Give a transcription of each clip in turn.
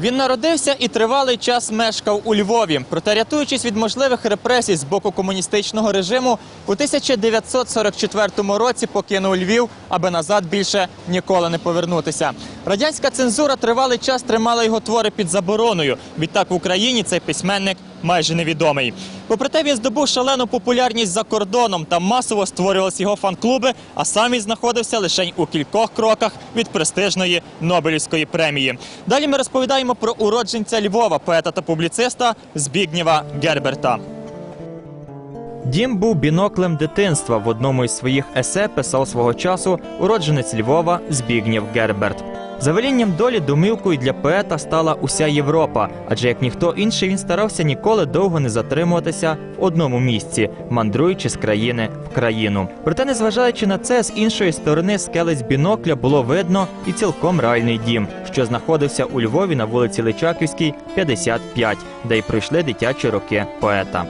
Він народився і тривалий час мешкав у Львові. Проте, рятуючись від можливих репресій з боку комуністичного режиму, у 1944 році покинув Львів, аби назад більше ніколи не повернутися. Радянська цензура тривалий час тримала його твори під забороною. Відтак в Україні цей письменник майже невідомий. Попри те, він здобув шалену популярність за кордоном. Там масово створювалися його фан-клуби, а сам він знаходився лише у кількох кроках від престижної Нобелівської премії. Далі ми розповідаємо про уродженця Львова, поета та публіциста Збігнєва Герберта. Дім був біноклем дитинства. В одному із своїх есе писав свого часу уродженець Львова Збігнєв Герберт. За велінням долі домівкою для поета стала уся Європа, адже як ніхто інший він старався ніколи довго не затримуватися в одному місці, мандруючи з країни в країну. Проте, незважаючи на це, з іншої сторони скелець бінокля було видно і цілком реальний дім, що знаходився у Львові на вулиці Личаківській, 55, де й пройшли дитячі роки поета.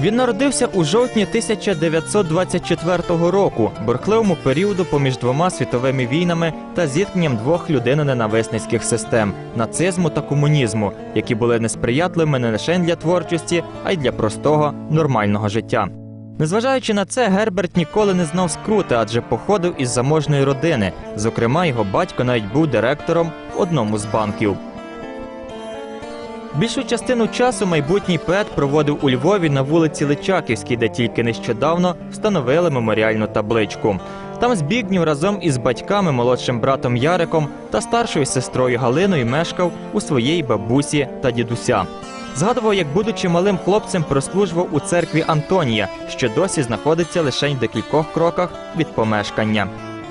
Він народився у жовтні 1924 року, бурхливому періоду поміж двома світовими війнами та зіткненням двох людиноненависницьких систем нацизму та комунізму, які були несприятливими не лише для творчості, а й для простого нормального життя. Незважаючи на це, Герберт ніколи не знав скрути, адже походив із заможної родини. Зокрема, його батько навіть був директором в одному з банків. Більшу частину часу майбутній поет проводив у Львові на вулиці Личаківській, де тільки нещодавно встановили меморіальну табличку. Там Збігнів разом із батьками, молодшим братом Яриком та старшою сестрою Галиною мешкав у своєї бабусі та дідуся. Згадував, як, будучи малим хлопцем, прослужував у церкві Антонія, що досі знаходиться лише в декількох кроках від помешкання.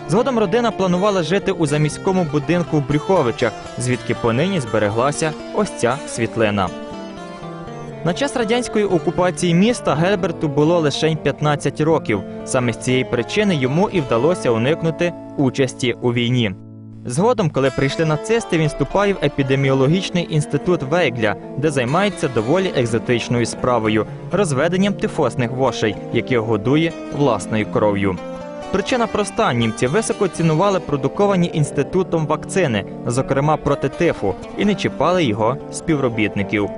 Згодом родина планувала жити у заміському будинку в Брюховичах, звідки понині збереглася ось ця світлина. На час радянської окупації міста Гельберту було лише 15 років. Саме з цієї причини йому і вдалося уникнути участі у війні. Згодом, коли прийшли нацисти, він вступає в епідеміологічний інститут Вейгля, де займається доволі екзотичною справою розведенням тифосних вошей, яких годує власною кров'ю. Причина проста: німці високо цінували продуковані інститутом вакцини, зокрема проти тифу, і не чіпали його співробітників.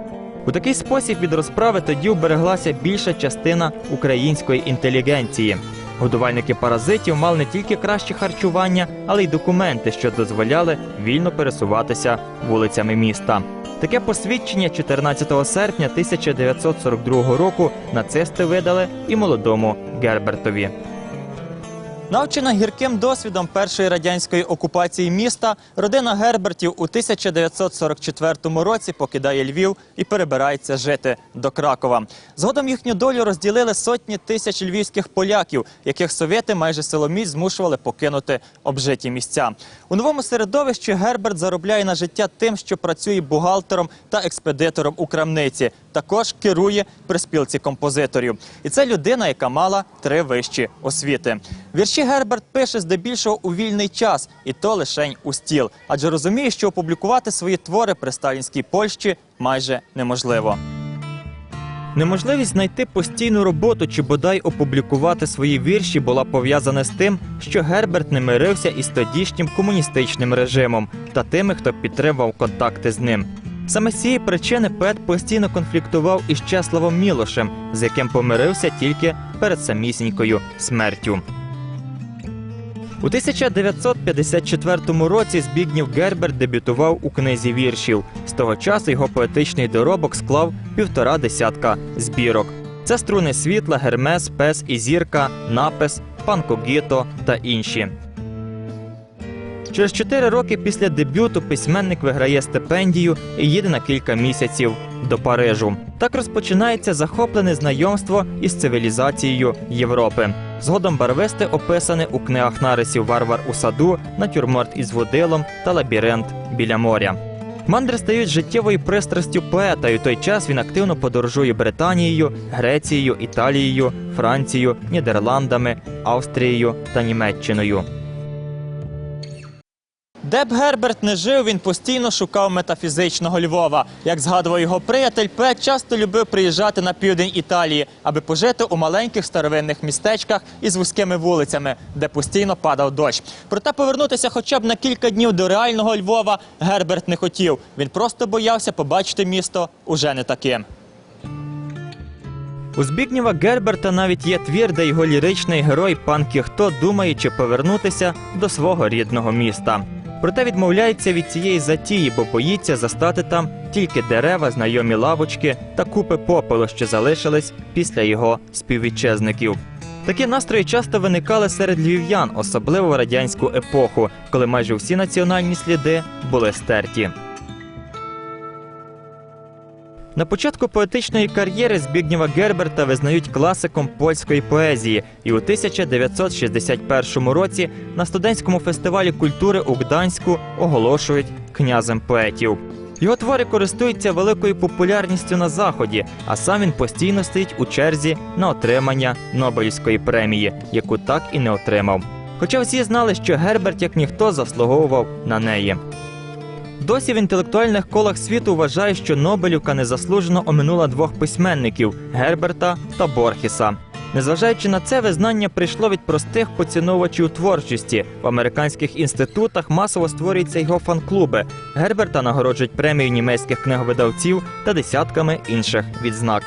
У такий спосіб від розправи тоді убереглася більша частина української інтелігенції. Годувальники паразитів мали не тільки краще харчування, але й документи, що дозволяли вільно пересуватися вулицями міста. Таке посвідчення 14 серпня 1942 року нацисти видали і молодому Гербертові. Навчена гірким досвідом першої радянської окупації міста, родина Гербертів у 1944 році покидає Львів і перебирається жити до Кракова. Згодом їхню долю розділили сотні тисяч львівських поляків, яких совєти майже силоміць змушували покинути обжиті місця. У новому середовищі Герберт заробляє на життя тим, що працює бухгалтером та експедитором у крамниці. Також керує при спілці композиторів. І це людина, яка мала три вищі освіти. Вірші Герберт пише здебільшого у вільний час, і то лишень у стіл, адже розуміє, що опублікувати свої твори при сталінській Польщі майже неможливо. Неможливість знайти постійну роботу чи бодай опублікувати свої вірші була пов'язана з тим, що Герберт не мирився із тодішнім комуністичним режимом та тими, хто підтримував контакти з ним. Саме з цієї причини поет постійно конфліктував із Чеславом Мілошем, з яким помирився тільки перед самісінькою смертю. У 1954 році Збігнів Герберт дебютував у книзі віршів. З того часу його поетичний доробок склав півтора десятка збірок. Це струни світла, гермес, пес і зірка, напис, панкогіто та інші. Через чотири роки після дебюту письменник виграє стипендію і їде на кілька місяців до Парижу. Так розпочинається захоплене знайомство із цивілізацією Європи. Згодом барвисте описане у книгах нарисів Варвар у саду, натюрморт із водилом та лабіринт біля моря. Мандри стають життєвою пристрастю поета, і в той час він активно подорожує Британією, Грецією, Італією, Францією, Нідерландами, Австрією та Німеччиною. Де б Герберт не жив, він постійно шукав метафізичного Львова. Як згадував його приятель, Пет часто любив приїжджати на південь Італії, аби пожити у маленьких старовинних містечках із вузькими вулицями, де постійно падав дощ. Проте повернутися хоча б на кілька днів до реального Львова Герберт не хотів. Він просто боявся побачити місто уже не таким. У Збігнєва Герберта навіть є твір, де його ліричний герой пан Кіхто думає, чи повернутися до свого рідного міста. Проте відмовляється від цієї затії, бо боїться застати там тільки дерева, знайомі лавочки та купи попелу, що залишились після його співвітчизників. Такі настрої часто виникали серед львів'ян, особливо в радянську епоху, коли майже всі національні сліди були стерті. На початку поетичної кар'єри Збігнєва Герберта визнають класиком польської поезії, і у 1961 році на студентському фестивалі культури у Гданську оголошують князем поетів. Його твори користуються великою популярністю на заході, а сам він постійно стоїть у черзі на отримання Нобелівської премії, яку так і не отримав. Хоча всі знали, що Герберт як ніхто заслуговував на неї. Досі в інтелектуальних колах світу вважає, що Нобелівка незаслужено оминула двох письменників Герберта та Борхіса. Незважаючи на це, визнання прийшло від простих поціновувачів творчості. В американських інститутах масово створюються його фан-клуби. Герберта нагороджують премію німецьких книговидавців та десятками інших відзнак.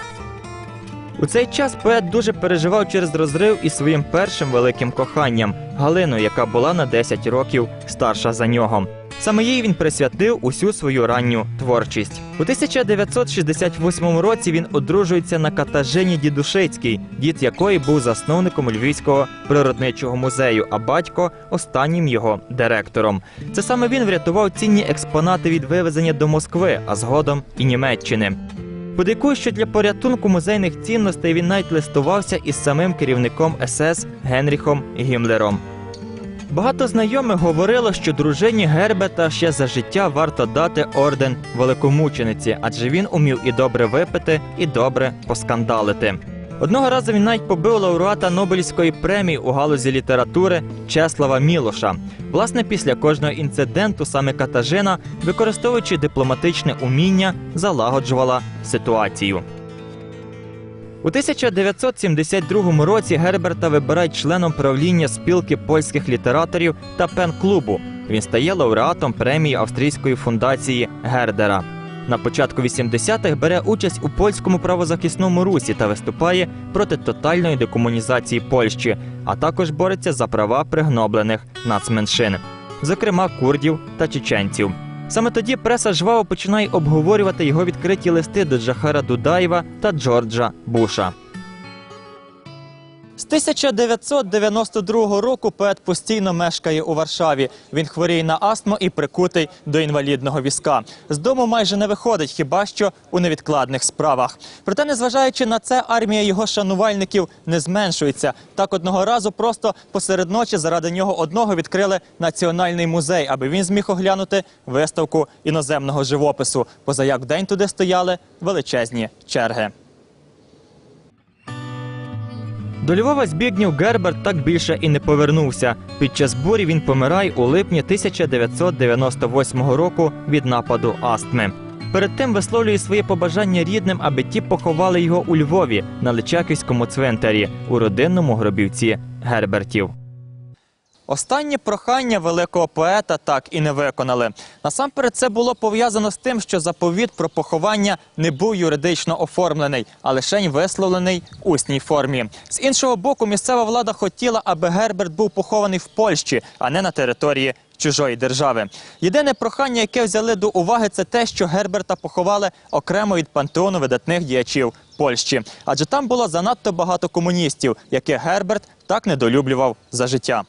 У цей час поет дуже переживав через розрив із своїм першим великим коханням Галиною, яка була на 10 років старша за нього. Саме їй він присвятив усю свою ранню творчість. У 1968 році він одружується на Катажині Дідушицькій, дід якої був засновником Львівського природничого музею, а батько останнім його директором. Це саме він врятував цінні експонати від вивезення до Москви, а згодом і Німеччини. Подейкує, що для порятунку музейних цінностей він навіть листувався із самим керівником СС Генріхом Гімлером. Багато знайомих говорило, що дружині Герберта ще за життя варто дати орден великомучениці, адже він умів і добре випити, і добре поскандалити. Одного разу він навіть побив лауреата Нобелівської премії у галузі літератури Чеслава Мілоша. Власне, після кожного інциденту саме Катажина, використовуючи дипломатичне уміння, залагоджувала ситуацію. У 1972 році Герберта вибирають членом правління спілки польських літераторів та пен-клубу. Він стає лауреатом премії австрійської фундації Гердера. На початку 80-х бере участь у польському правозахисному русі та виступає проти тотальної декомунізації Польщі, а також бореться за права пригноблених нацменшин, зокрема курдів та чеченців. Саме тоді преса жваво починає обговорювати його відкриті листи до Джахара Дудаєва та Джорджа Буша. З 1992 року поет постійно мешкає у Варшаві. Він хворіє на астму і прикутий до інвалідного візка. З дому майже не виходить, хіба що у невідкладних справах. Проте, незважаючи на це, армія його шанувальників не зменшується. Так одного разу просто посеред ночі заради нього одного відкрили національний музей, аби він зміг оглянути виставку іноземного живопису. Позаяк день туди стояли величезні черги. До Львова Збігнів Герберт так більше і не повернувся. Під час бурі він помирає у липні 1998 року від нападу астми. Перед тим висловлює своє побажання рідним, аби ті поховали його у Львові на Личаківському цвинтарі у родинному гробівці Гербертів. Останнє прохання великого поета так і не виконали. Насамперед, це було пов'язано з тим, що заповіт про поховання не був юридично оформлений, а лише висловлений усній формі. З іншого боку, місцева влада хотіла, аби Герберт був похований в Польщі, а не на території чужої держави. Єдине прохання, яке взяли до уваги, це те, що Герберта поховали окремо від пантеону видатних діячів Польщі, адже там було занадто багато комуністів, яких Герберт так недолюблював за життя.